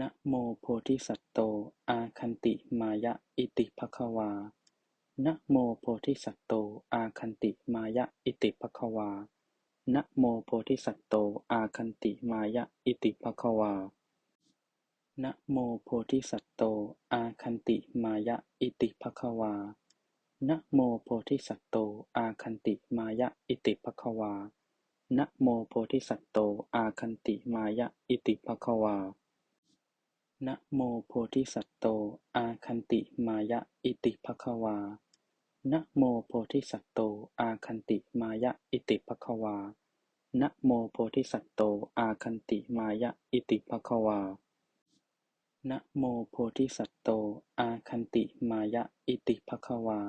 นะโมโพธิสัตว์โต อาคันติมายะอิติภควา นะโมโพธิสัตว์โต อาคันติมายะอิติภควา นะโมโพธิสัตว์โต อาคันติมายะอิติภควา นะโมโพธิสัตว์โต อาคันติมายะอิติภควา นะโมโพธิสัตว์โต อาคันติมายะอิติภควา นะโมโพธิสัตว์โต อาคันติมายะอิติภควา นะโมโพธิสัตโต อาคันติมายะอิติภควา นะโมโพธิสัตโต อาคันติมายะอิติภควานะโมโพธิสัตโตอาคันติมายะอิติภควา นะโมโพธิสัตโต อาคันติมายะอิติภควา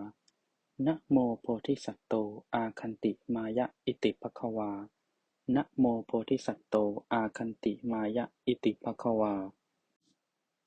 นะโมโพธิสัตโตอาคันติมายะอิติภควา นะโมโพธิสัตโต อาคันติมายะอิติภควา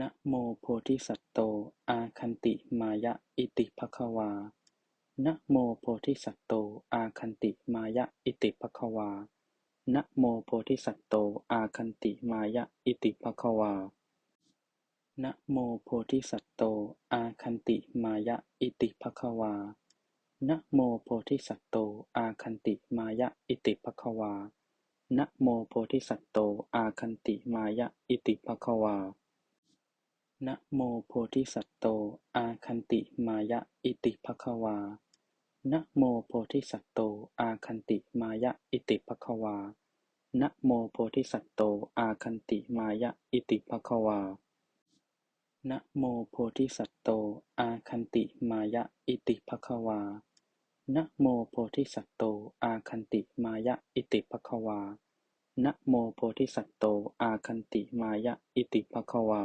นะโมโพธิสัตว์โต อาคันติมายะอิติภควา นะโมโพธิสัตว์โต อาคันติมายะอิติภควา นะโมโพธิสัตว์โต อาคันติมายะอิติภควา นะโมโพธิสัตว์โต อาคันติมายะอิติภควา นะโมโพธิสัตว์โต อาคันติมายะอิติภควา นะโมโพธิสัตว์โต อาคันติมายะอิติภควา นะโมโพธิสัตโต อาคันติมายะอิติภควา นะโมโพธิสัตโต อาคันติมายะอิติภควานะโมโพธิสัตโตอาคันติมายะอิติภควา นะโมโพธิสัตโต อาคันติมายะอิติภควานะโมโพธิสัตโตอาคันติมายะอิติภควา นะโมโพธิสัตโต อาคันติมายะอิติภควา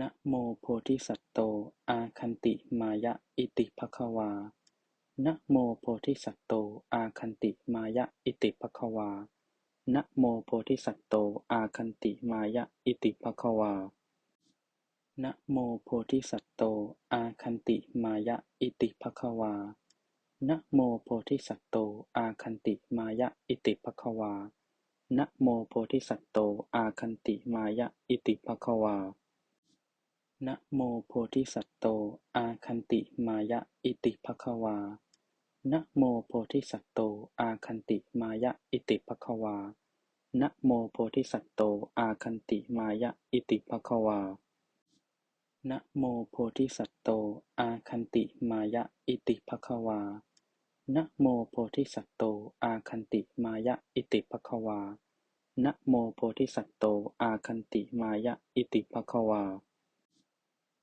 นะโมโพธิสัตว์โต อาคันติมายะอิติภควา นะโมโพธิสัตว์โต อาคันติมายะอิติภควา นะโมโพธิสัตว์โต อาคันติมายะอิติภควา นะโมโพธิสัตว์โต อาคันติมายะอิติภควา นะโมโพธิสัตว์โต อาคันติมายะอิติภควา นะโมโพธิสัตว์โต อาคันติมายะอิติภควา นะโมโพธิสัตโต อาคันติมายะอิติภควา นะโมโพธิสัตโต อาคันติมายะอิติภควานะโมโพธิสัตโต อาคันติมายะอิติภควานะโมโพธิสัตว์โต อาคันติมายะอิติภควานะโมโพธิสัตว์โต อาคันติมายะอิติภควา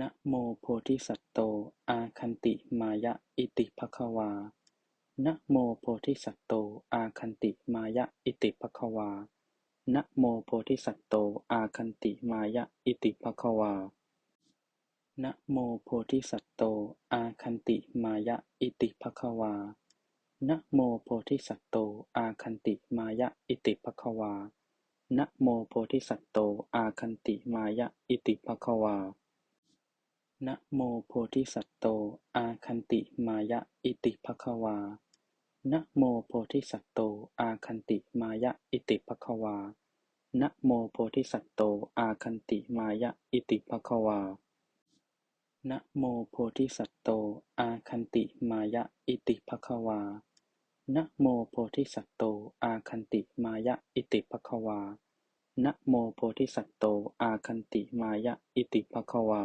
นะโมโพธิสัตว์โต อาคันติมายะอิติภควา นะโมโพธิสัตว์โต อาคันติมายะอิติภควา นะโมโพธิสัตว์โต อาคันติมายะอิติภควา นะโมโพธิสัตว์โต อาคันติมายะอิติภควา นะโมโพธิสัตว์โต อาคันติมายะอิติภควา นะโมโพธิสัตโต อาคันติมายะอิติภควา นะโมโพธิสัตโต อาคันติมายะอิติภคววา นะโมโพธิสัตโต อาคันติมายะอิติภคววา นะโมโพธิสัตโต อาคันติมายะอิติภคววา นะโมโพธิสัตโต อาคันติมายะอิติภคววา นะโมโพธิสัตโต อาคันติมายะอิติภควานะโมโพธิสัตโต อาคันติมายะอิติภควา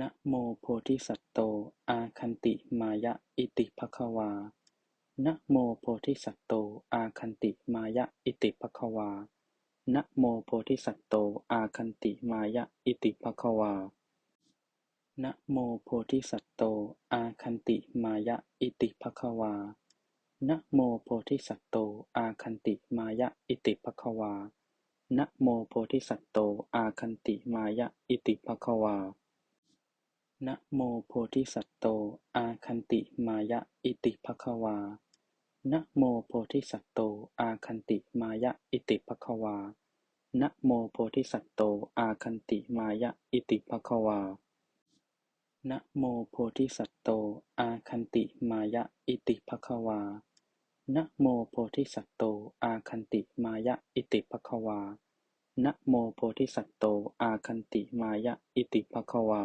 นะโมโพธิสัตว์โต อาคันติมายะอิติภควา นะโมโพธิสัตว์โต อาคันติมายะอิติภควา นะโมโพธิสัตว์โต อาคันติมายะอิติภควา นะโมโพธิสัตว์โต อาคันติมายะอิติภควา นะโมโพธิสัตว์โต อาคันติมายะอิติภควา นะโมโพธิสัตโต อาคันติมายะอิติภควา นะโมโพธิสัตโต อาคันติมายะอิติภคววา นะโมโพธิสัตโต อาคันติมายะอิติภคววา นะโมโพธิสัตโต อาคันติมายะอิติภคววา นะโมโพธิสัตโต อาคันติมายะอิติภคววา นะโมโพธิสัตโต อาคันติมายะอิติภควานะโมโพธิสัตโต อาคันติมายะอิติภควา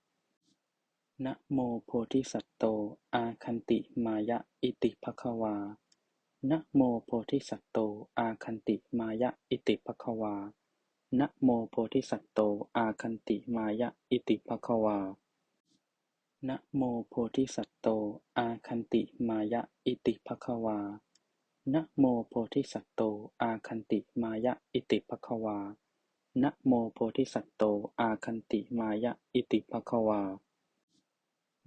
นะโมโพธิสัตว์โต อาคันติมายะอิติภควา นะโมโพธิสัตว์โต อาคันติมายะอิติภควา นะโมโพธิสัตว์โต อาคันติมายะอิติภควา นะโมโพธิสัตว์โต อาคันติมายะอิติภควา นะโมโพธิสัตว์โต อาคันติมายะอิติภควา นะโมโพธิสัตโต อาคันติมายะอิติภควา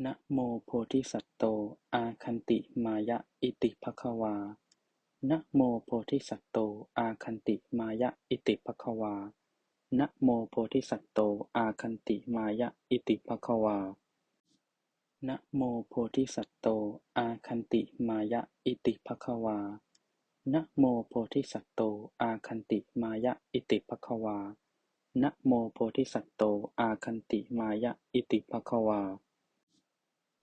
นะโมโพธิสัตโต อาคันติมายะอิติภคววา นะโมโพธิสัตโต อาคันติมายะอิติภคววา นะโมโพธิสัตโต อาคันติมายะอิติภคววา นะโมโพธิสัตโต อาคันติมายะอิติภคววา นะโมโพธิสัตโต อาคันติมายะอิติภควานะโมโพธิสัตโต อาคันติมายะอิติภควา